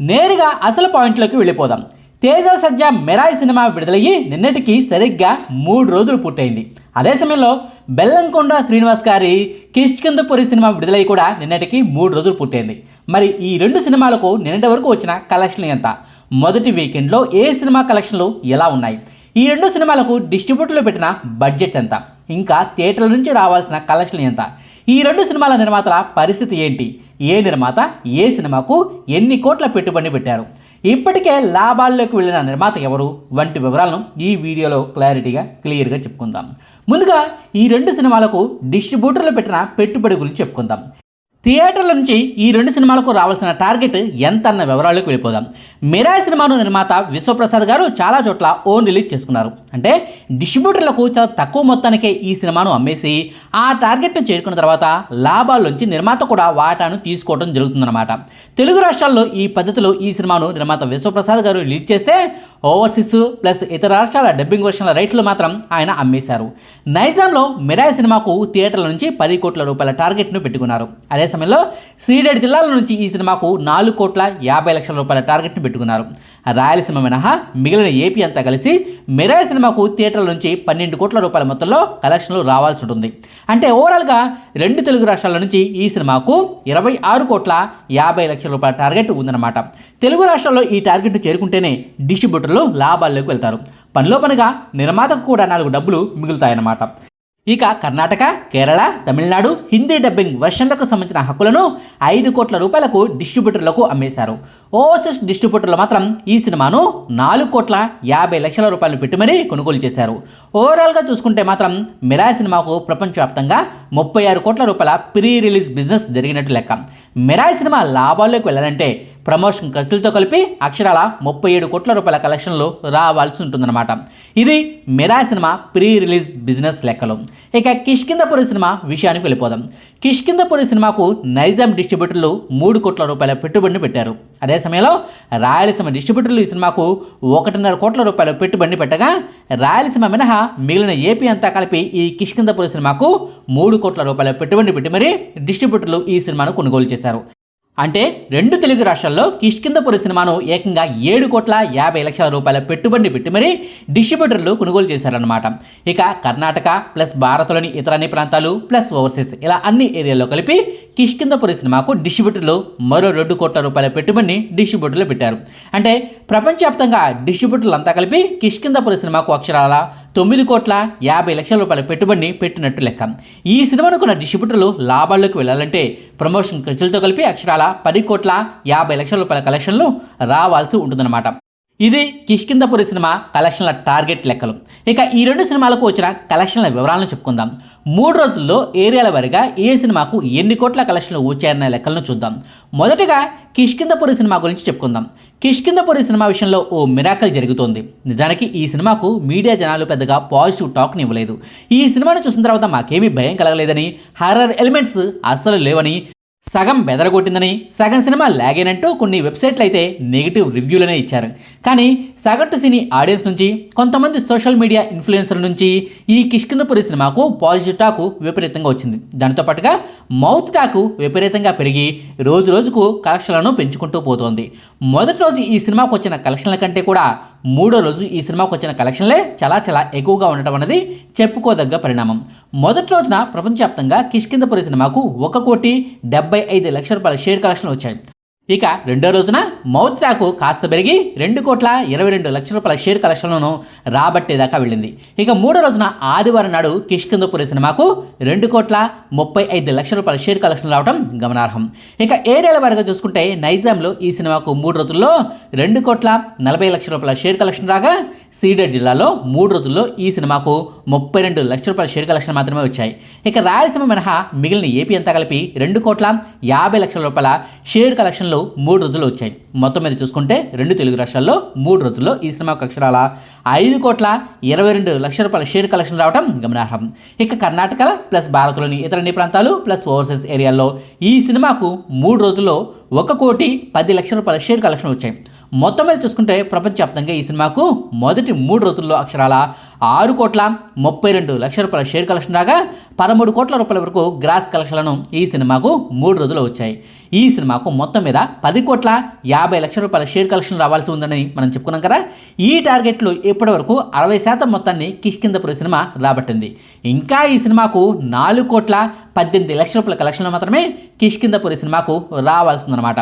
నేరుగా అసలు పాయింట్లోకి వెళ్ళిపోదాం. తేజ సజ్జ మెరాయి సినిమా విడుదలయ్యి నిన్నటికి సరిగ్గా మూడు రోజులు పూర్తయింది. అదే సమయంలో బెల్లంకొండ శ్రీనివాస్ గారి కిష్కిందపురి సినిమా విడుదలయ్యి కూడా నిన్నటికి మూడు రోజులు పూర్తయింది. మరి ఈ రెండు సినిమాలకు నిన్నటి వరకు వచ్చిన కలెక్షన్లు ఎంత? మొదటి వీకెండ్లో ఏ సినిమా కలెక్షన్లు ఎలా ఉన్నాయి? ఈ రెండు సినిమాలకు డిస్ట్రిబ్యూటర్లు పెట్టిన బడ్జెట్ ఎంత? ఇంకా థియేటర్ల నుంచి రావాల్సిన కలెక్షన్లు ఎంత? ఈ రెండు సినిమాల నిర్మాతల పరిస్థితి ఏంటి? ఏ నిర్మాత ఏ సినిమాకు ఎన్ని కోట్ల పెట్టుబడి పెట్టారు? ఇప్పటికే లాభాల్లోకి వెళ్ళిన నిర్మాత ఎవరు? వంటి వివరాలను ఈ వీడియోలో క్లారిటీగా క్లియర్గా చెప్పుకుందాం. ముందుగా ఈ రెండు సినిమాలకు డిస్ట్రిబ్యూటర్లు పెట్టిన పెట్టుబడి గురించి చెప్పుకుందాం. థియేటర్ల నుంచి ఈ రెండు సినిమాలకు రావాల్సిన టార్గెట్ ఎంత అన్న వివరాలకు వెళ్ళిపోదాం. మిరాయ్ సినిమాను నిర్మాత విశ్వప్రసాద్ గారు చాలా చోట్ల ఓన్ రిలీజ్ చేసుకున్నారు. అంటే డిస్ట్రిబ్యూటర్లకు చాలా తక్కువ మొత్తానికే ఈ సినిమాను అమ్మేసి ఆ టార్గెట్ను చేరుకున్న తర్వాత లాభాల్లోంచి నిర్మాత కూడా వాటాను తీసుకోవడం జరుగుతుందన్నమాట. తెలుగు రాష్ట్రాల్లో ఈ పద్ధతిలో ఈ సినిమాను నిర్మాత విశ్వప్రసాద్ గారు రిలీజ్ చేస్తే ఓవర్సీస్ ప్లస్ ఇతర రాష్ట్రాల డబ్బింగ్ వర్షన్ల రైట్లు మాత్రం ఆయన అమ్మేశారు. నైజాంలో మిరాయ్ సినిమాకు థియేటర్ల నుంచి పది కోట్ల రూపాయల టార్గెట్ను పెట్టుకున్నారు. అదే సమయంలో సీడెడ్ జిల్లాల నుంచి ఈ సినిమాకు నాలుగు కోట్ల యాభై లక్షల రూపాయల టార్గెట్ను పెట్టుకున్నారు. రాయలసీమ మినహా మిగిలిన ఏపీ అంతా కలిసి మిరాయ్ సినిమాకు థియేటర్ల నుంచి పన్నెండు కోట్ల రూపాయల మొత్తంలో కలెక్షన్లు రావాల్సి ఉంటుంది. అంటే ఓవరాల్గా రెండు తెలుగు రాష్ట్రాల నుంచి ఈ సినిమాకు ఇరవై ఆరు కోట్ల యాభై లక్షల రూపాయల టార్గెట్ ఉందన్నమాట. తెలుగు రాష్ట్రాల్లో ఈ టార్గెట్ను చేరుకుంటేనే డిస్ట్రిబ్యూటర్లు లాభాల్లోకి వెళ్తారు. పనిలో పనిగా నిర్మాతకు కూడా నాలుగు డబ్బులు మిగులుతాయన్నమాట. ఇక కర్ణాటక కేరళ తమిళనాడు హిందీ డబ్బింగ్ వెర్షన్లకు సంబంధించిన హక్కులను ఐదు కోట్ల రూపాయలకు డిస్ట్రిబ్యూటర్లకు అమ్మేశారు. ఓవర్సీస్ డిస్ట్రిబ్యూటర్లు మాత్రం ఈ సినిమాను నాలుగు కోట్ల యాభై లక్షల రూపాయలు పెట్టుమని కొనుగోలు చేశారు. ఓవరాల్గా చూసుకుంటే మాత్రం మిరా సినిమాకు ప్రపంచవ్యాప్తంగా ముప్పై ఆరు కోట్ల రూపాయల ప్రీ రిలీజ్ బిజినెస్ జరిగినట్టు లెక్క. మిరాయ్ సినిమా లాభాల్లోకి వెళ్ళాలంటే ప్రమోషన్ ఖర్చులతో కలిపి అక్షరాల ముప్పై ఏడు కోట్ల రూపాయల కలెక్షన్లు రావాల్సి ఉంటుందన్నమాట. ఇది Mira cinema pre release business లెక్కలు. ఇక కిష్కిందపురి సినిమా విషయానికి వెళ్ళిపోదాం. కిష్కిందపురి సినిమాకు నైజాం డిస్ట్రిబ్యూటర్లు మూడు కోట్ల రూపాయల పెట్టుబడిని పెట్టారు. అదే సమయంలో రాయలసీమ డిస్ట్రిబ్యూటర్లు ఈ సినిమాకు ఒకటిన్నర కోట్ల రూపాయల పెట్టుబడిని పెట్టగా రాయలసీమ మినహా మిగిలిన ఏపీ అంతా కలిపి ఈ కిష్కిందపురి సినిమాకు మూడు కోట్ల రూపాయల పెట్టుబడిని పెట్టి మరీ డిస్ట్రిబ్యూటర్లు ఈ సినిమాను కొనుగోలు చేశారు. అంటే రెండు తెలుగు రాష్ట్రాల్లో కిష్కిందపురి సినిమాను ఏకంగా ఏడు కోట్ల యాభై లక్షల రూపాయల పెట్టుబడిని పెట్టి మరీ డిస్ట్రిబ్యూటర్లు కొనుగోలు చేశారన్నమాట. ఇక కర్ణాటక ప్లస్ భారత్లోని ఇతర అన్ని ప్రాంతాలు ప్లస్ ఓవర్సీస్ ఇలా అన్ని ఏరియాల్లో కలిపి కిష్కిందపురి సినిమాకు డిస్ట్రిబ్యూటర్లు మరో రెండు కోట్ల రూపాయల పెట్టుబడిని డిస్ట్రిబ్యూటర్లు పెట్టారు. అంటే ప్రపంచవ్యాప్తంగా డిస్ట్రిబ్యూటర్లు అంతా కలిపి కిష్కిందపురి సినిమాకు అక్షరాల తొమ్మిది కోట్ల యాభై లక్షల రూపాయల పెట్టుబడిని పెట్టినట్టు లెక్క. ఈ సినిమాను కొన్న డిస్ట్రిబ్యూటర్లు లాభాల్లోకి వెళ్ళాలంటే ప్రమోషన్ ఖర్చులతో కలిపి అక్షరాల పది కోట్ల యాభై లక్షల రూపాయల కలెక్షన్లు రావాల్సి ఉంటుందన్నమాట. ఇది కిష్కిందపురి సినిమా కలెక్షన్ల టార్గెట్ లెక్కలు. ఇక ఈ రెండు సినిమాలకు వచ్చిన కలెక్షన్ల వివరాలను చెప్పుకుందాం. మూడు రోజుల్లో ఏరియాల వారిగా ఏ సినిమాకు ఎన్ని కోట్ల కలెక్షన్లు వచ్చాయన్న లెక్కలను చూద్దాం. మొదటగా కిష్కిందపురి సినిమా గురించి చెప్పుకుందాం. కిష్కిందపురి సినిమా విషయంలో ఓ మిరాకల్ జరుగుతోంది. నిజానికి ఈ సినిమాకు మీడియా జనాలు పెద్దగా పాజిటివ్ టాక్ని ఇవ్వలేదు. ఈ సినిమాను చూసిన తర్వాత మాకేమీ భయం కలగలేదని హర్రర్ ఎలిమెంట్స్ అస్సలు లేవని సగం బెదరగొట్టిందని సగం సినిమా లాగేనంటూ కొన్ని వెబ్సైట్లు అయితే నెగిటివ్ రివ్యూలనే ఇచ్చారు. కానీ సగటు సినీ ఆడియన్స్ నుంచి కొంతమంది సోషల్ మీడియా ఇన్ఫ్లుయెన్సర్ నుంచి ఈ కిష్కిందపురి సినిమాకు పాజిటివ్ టాకు విపరీతంగా వచ్చింది. దానితో పాటుగా మౌత్ టాకు విపరీతంగా పెరిగి రోజు రోజుకు కలెక్షన్లను పెంచుకుంటూ పోతోంది. మొదటి రోజు ఈ సినిమాకు వచ్చిన కలెక్షన్ల కంటే కూడా మూడో రోజు ఈ సినిమాకు వచ్చిన కలెక్షన్లే చాలా చాలా ఎక్కువగా ఉండటం అనేది చెప్పుకోదగ్గ పరిణామం. మొదటి రోజున ప్రపంచవ్యాప్తంగా కిష్కిందపురి సినిమాకు ఒక కోటి డెబ్బై ఐదు లక్షల రూపాయల షేర్ కలెక్షన్లు వచ్చాయి. ఇక రెండో రోజున మౌత్రాకు కాస్త పెరిగి రెండు కోట్ల ఇరవై రెండు లక్షల రూపాయల షేర్ కలెక్షన్లను రాబట్టేదాకా వెళ్ళింది. ఇక మూడో రోజున ఆదివారం నాడు కిష్కిందపురి సినిమాకు రెండు కోట్ల ముప్పై ఐదు లక్షల రూపాయల షేర్ కలెక్షన్ రావడం గమనార్హం. ఇక ఏరియాల వారిగా చూసుకుంటే నైజాంలో ఈ సినిమాకు మూడు రోజుల్లో రెండు కోట్ల నలభై లక్షల రూపాయల షేర్ కలెక్షన్ రాగా సీడెడ్ జిల్లాలో మూడు రోజుల్లో ఈ సినిమాకు ముప్పై రెండు లక్షల రూపాయల షేర్ కలెక్షన్ మాత్రమే వచ్చాయి. ఇక రాయలసీమ మినహా మిగిలిన ఏపీ అంతా కలిపి రెండు కోట్ల యాభై లక్షల రూపాయల షేర్ కలెక్షన్లు మూడు రోజులు వచ్చాయి. మొత్తం మీద చూసుకుంటే రెండు తెలుగు రాష్ట్రాల్లో మూడు రోజుల్లో ఈ సినిమా అక్షరాల? ఐదు కోట్ల ఇరవై రెండు లక్షల రూపాయల షేర్ కలెక్షన్ రావడం గమనార్హం. ఇక కర్ణాటక ప్లస్ భారత్లోని ఇతర అన్ని ప్రాంతాలు ప్లస్ ఓవర్సీస్ ఏరియాల్లో ఈ సినిమాకు మూడు రోజుల్లో ఒక కోటి పది లక్షల రూపాయల షేర్ కలెక్షన్ వచ్చాయి. మొత్తం మీద చూసుకుంటే ప్రపంచవ్యాప్తంగా ఈ సినిమాకు మొదటి మూడు రోజుల్లో అక్షరాల ఆరు కోట్ల ముప్పై రెండు లక్షల రూపాయల షేర్ కలెక్షన్ రాగా పదమూడు కోట్ల రూపాయల వరకు గ్రాస్ కలెక్షన్లను ఈ సినిమాకు మూడు రోజులు వచ్చాయి. ఈ సినిమాకు మొత్తం మీద పది కోట్ల యాభై లక్షల రూపాయల షేర్ కలెక్షన్ రావాల్సి ఉందని మనం చెప్పుకున్నాం కదా. ఈ టార్గెట్లు ఇప్పటి వరకు అరవై శాతం మొత్తాన్ని కిష్కిందపురి సినిమా రాబట్టింది. ఇంకా ఈ సినిమాకు నాలుగు కోట్ల పద్దెనిమిది లక్షల రూపాయల కలెక్షన్లు మాత్రమే కిష్కిందపురి సినిమాకు రావాల్సి ఉందన్నమాట.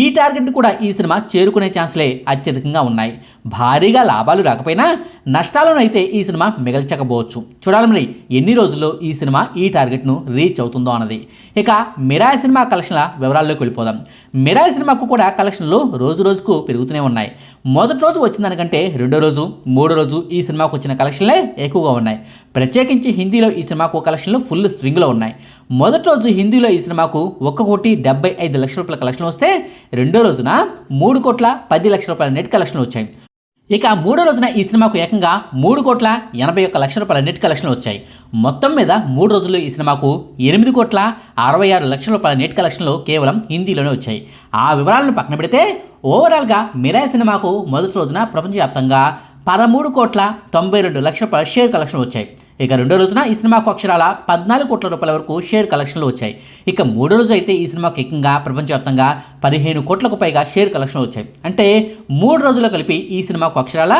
ఈ టార్గెట్ కూడా ఈ సినిమా చేరుకునే ఛాన్స్లే అత్యధికంగా ఉన్నాయి. భారీగా లాభాలు రాకపోయినా నష్టాలను అయితే ఈ సినిమా మిగల్చకపోవచ్చు. చూడాలి మరి ఎన్ని రోజుల్లో ఈ సినిమా ఈ టార్గెట్ను రీచ్ అవుతుందో అన్నది. ఇక మిరాయి సినిమా కలెక్షన్ల వివరాల్లోకి వెళ్ళిపోదాం. మిరాయ సినిమాకు కూడా కలెక్షన్లు రోజు రోజుకు పెరుగుతూనే ఉన్నాయి. మొదటి రోజు వచ్చిన దానికంటే రెండో రోజు మూడో రోజు ఈ సినిమాకు వచ్చిన కలెక్షన్లే ఎక్కువగా ఉన్నాయి. ప్రత్యేకించి హిందీలో ఈ సినిమాకు కలెక్షన్లు ఫుల్ స్వింగ్లో ఉన్నాయి. మొదటి రోజు హిందీలో ఈ సినిమాకు ఒక్క కోటి డెబ్బై ఐదు లక్షల రూపాయల కలెక్షన్ వస్తే రెండో రోజున మూడు కోట్ల పది పది లక్షల రూపాయల నెట్ కలెక్షన్లు వచ్చాయి. ఇక మూడో రోజున ఈ సినిమాకు ఏకంగా మూడు కోట్ల ఎనభై ఒక్క లక్షల రూపాయల నెట్ కలెక్షన్లు వచ్చాయి. మొత్తం మీద మూడు రోజులు ఈ సినిమాకు ఎనిమిది కోట్ల అరవై ఆరు లక్షల రూపాయల నెట్ కలెక్షన్లు కేవలం హిందీలోనే వచ్చాయి. ఆ వివరాలను పక్కన పెడితే ఓవరాల్గా మిరాయ్ సినిమాకు మొదటి రోజున ప్రపంచవ్యాప్తంగా పదమూడు కోట్ల తొంభై రెండు లక్షల రూపాయల షేర్ కలెక్షన్లు వచ్చాయి. ఇక రెండో రోజున ఈ సినిమాకు అక్షరాల పద్నాలుగు కోట్ల రూపాయల వరకు షేర్ కలెక్షన్లు వచ్చాయి. ఇక మూడో రోజు అయితే ఈ సినిమాకి ఏకంగా ప్రపంచవ్యాప్తంగా పదిహేను కోట్లకు పైగా షేర్ కలెక్షన్లు వచ్చాయి. అంటే మూడు రోజులు కలిపి ఈ సినిమాకు అక్షరాల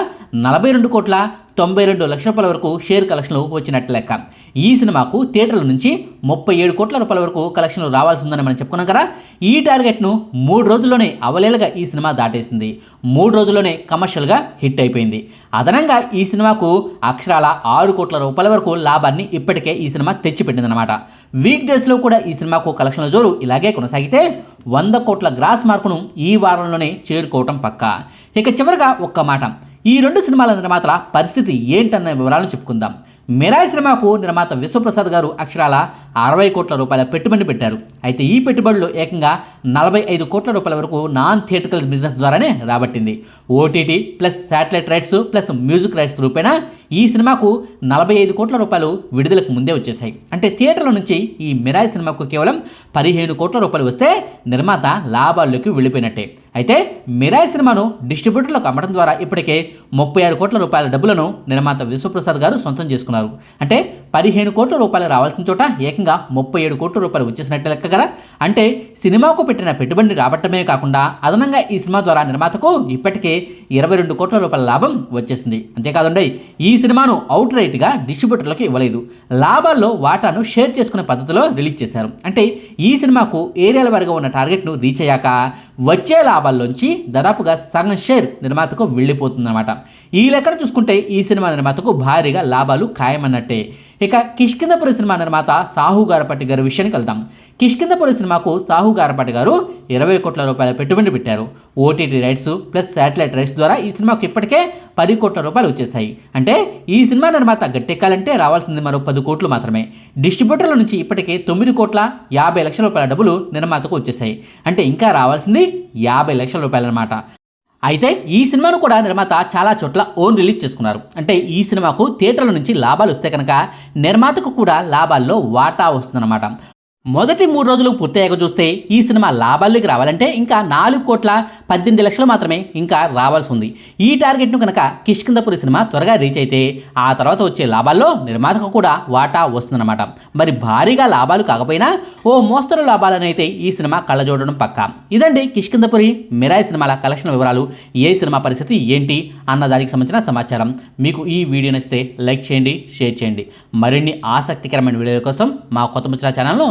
నలభై రెండు కోట్ల తొంభై రెండు లక్షల రూపాయల వరకు షేర్ కలెక్షన్లు వచ్చినట్టు లెక్క. ఈ సినిమాకు థియేటర్ల నుంచి ముప్పై ఏడు కోట్ల రూపాయల వరకు కలెక్షన్లు రావాల్సి ఉందని మనం చెప్పుకున్నాం కదా? ఈ టార్గెట్ను మూడు రోజుల్లోనే అవలేలుగా ఈ సినిమా దాటేసింది. మూడు రోజుల్లోనే కమర్షియల్గా హిట్ అయిపోయింది. అదనంగా ఈ సినిమాకు అక్షరాల ఆరు కోట్ల రూపాయల వరకు లాభాన్ని ఇప్పటికే ఈ సినిమా తెచ్చిపెట్టిందనమాట వీక్ డేస్లో కూడా ఈ సినిమాకు కలెక్షన్ల జోరు ఇలాగే కొనసాగితే వంద కోట్ల గ్రాస్ మార్కును ఈ వారంలోనే చేరుకోవటం పక్కా. ఇక చివరిగా ఒక్క మాట. ఈ రెండు సినిమాల నిర్మాతల పరిస్థితి ఏంటన్న వివరాలను చెప్పుకుందాం. మిరాయి సినిమాకు నిర్మాత విశ్వప్రసాద్ గారు అక్షరాల అరవై కోట్ల రూపాయల పెట్టుబడి పెట్టారు. అయితే ఈ పెట్టుబడులు ఏకంగా నలభై ఐదు కోట్ల రూపాయల వరకు నాన్ థియేటికల్ బిజినెస్ ద్వారానే రాబట్టింది. OTT plus satellite rights plus music rights రూపేణా ఈ సినిమాకు నలభై ఐదు కోట్ల రూపాయలు విడుదలకు ముందే వచ్చేసాయి అంటే థియేటర్ల నుంచి ఈ మిరాయి సినిమాకు కేవలం పదిహేను కోట్ల రూపాయలు వస్తే నిర్మాత లాభాల్లోకి వెళ్ళిపోయినట్టే. అయితే మిరాయి సినిమాను డిస్ట్రిబ్యూటర్లకు అమ్మడం ద్వారా ఇప్పటికే ముప్పై ఆరు కోట్ల రూపాయల డబ్బులను నిర్మాత విశ్వప్రసాద్ గారు సొంతం చేసుకున్నారు. అంటే పదిహేను కోట్ల రూపాయలు రావాల్సిన చోట ఏకంగా ముప్పై ఏడు కోట్ల రూపాయలు వచ్చేసినట్టు లెక్క కదా? అంటే సినిమాకు పెట్టిన పెట్టుబడి రాబట్టమే కాకుండా అదనంగా ఈ సినిమా ద్వారా నిర్మాతకు ఇప్పటికే ఇరవై రెండు కోట్ల రూపాయల లాభం వచ్చేసింది. అంతేకాదండి ఈ సినిమాను అవుట్ రైట్గా డిస్ట్రిబ్యూటర్లకు ఇవ్వలేదు. లాభాల్లో వాటాను షేర్ చేసుకునే పద్ధతిలో రిలీజ్ చేశారు. అంటే ఈ సినిమాకు ఏరియాల వారిగా ఉన్న టార్గెట్ను రీచ్ అయ్యాక వచ్చే లాభాల్లోంచి దాదాపుగా సగం షేర్ నిర్మాతకు వెళ్ళిపోతుందన్నమాట. ఈ లెక్కన చూసుకుంటే ఈ సినిమా నిర్మాతకు భారీగా లాభాలు ఖాయమన్నట్టే. ఇక కిష్కిందపురి సినిమా నిర్మాత సాహు గారపట్టి గారి విషయానికి వెళ్దాం. కిష్కిందపురి సినిమాకు సాహు గారపట్టి గారు ఇరవై కోట్ల రూపాయల పెట్టుబడి పెట్టారు. OTT rights plus satellite rights ద్వారా ఈ సినిమాకు ఇప్పటికే పది కోట్ల రూపాయలు వచ్చేసాయి అంటే ఈ సినిమా నిర్మాత గట్టెక్కాలంటే రావాల్సింది మరో పది కోట్లు మాత్రమే. డిస్ట్రిబ్యూటర్ల నుంచి ఇప్పటికే తొమ్మిది కోట్ల యాభై లక్షల రూపాయల డబ్బులు నిర్మాతకు వచ్చేసాయి అంటే ఇంకా రావాల్సింది యాభై లక్షల రూపాయలన్నమాట అయితే ఈ సినిమాను కూడా నిర్మాత చాలా చోట్ల ఓన్ రిలీజ్ చేసుకున్నారు. అంటే ఈ సినిమాకు థియేటర్ల నుంచి లాభాలు వస్తే కనుక నిర్మాతకు కూడా లాభాల్లో వాటా వస్తుందన్నమాట. మొదటి మూడు రోజులు పూర్తయ్యాక చూస్తే ఈ సినిమా లాభాల్లోకి రావాలంటే ఇంకా నాలుగు కోట్ల పద్దెనిమిది లక్షలు మాత్రమే ఇంకా రావాల్సి ఉంది. ఈ టార్గెట్ను కనుక కిష్కిందపురి సినిమా త్వరగా రీచ్ అయితే ఆ తర్వాత వచ్చే లాభాల్లో నిర్మాతకు కూడా వాటా వస్తుందన్నమాట. మరి భారీగా లాభాలు కాకపోయినా ఓ మోస్తరు లాభాలనైతే ఈ సినిమా కళ్ళజోడడం పక్క. ఇదండి కిష్కిందపురి మిరాయి సినిమాల కలెక్షన్ వివరాలు. ఏ సినిమా పరిస్థితి ఏంటి అన్న దానికి సంబంధించిన సమాచారం. మీకు ఈ వీడియో నచ్చితే లైక్ చేయండి షేర్ చేయండి. మరిన్ని ఆసక్తికరమైన వీడియోల కోసం మా కొత్త ముచ్చిన ఛానల్ను